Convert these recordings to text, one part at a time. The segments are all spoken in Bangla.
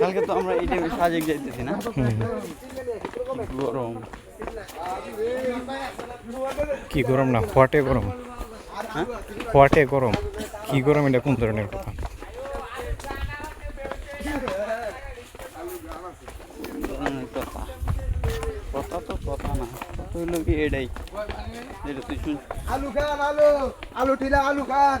কালকে তো আমরা এই টাইমে সাজেক যাইতেছি না? গরম। কি গরম না হোয়াটে গরম? হ্যাঁ? হোয়াটে গরম? কি গরম এটা কোন ধরনের কথা? ধরনের কথা। কথা তো কথা না কথা হইল কি এটাই। যেটা তুই শুন। আলু খান আলু। আলু ঠিলা আলু খান।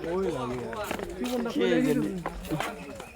দেই দিছ না দুটো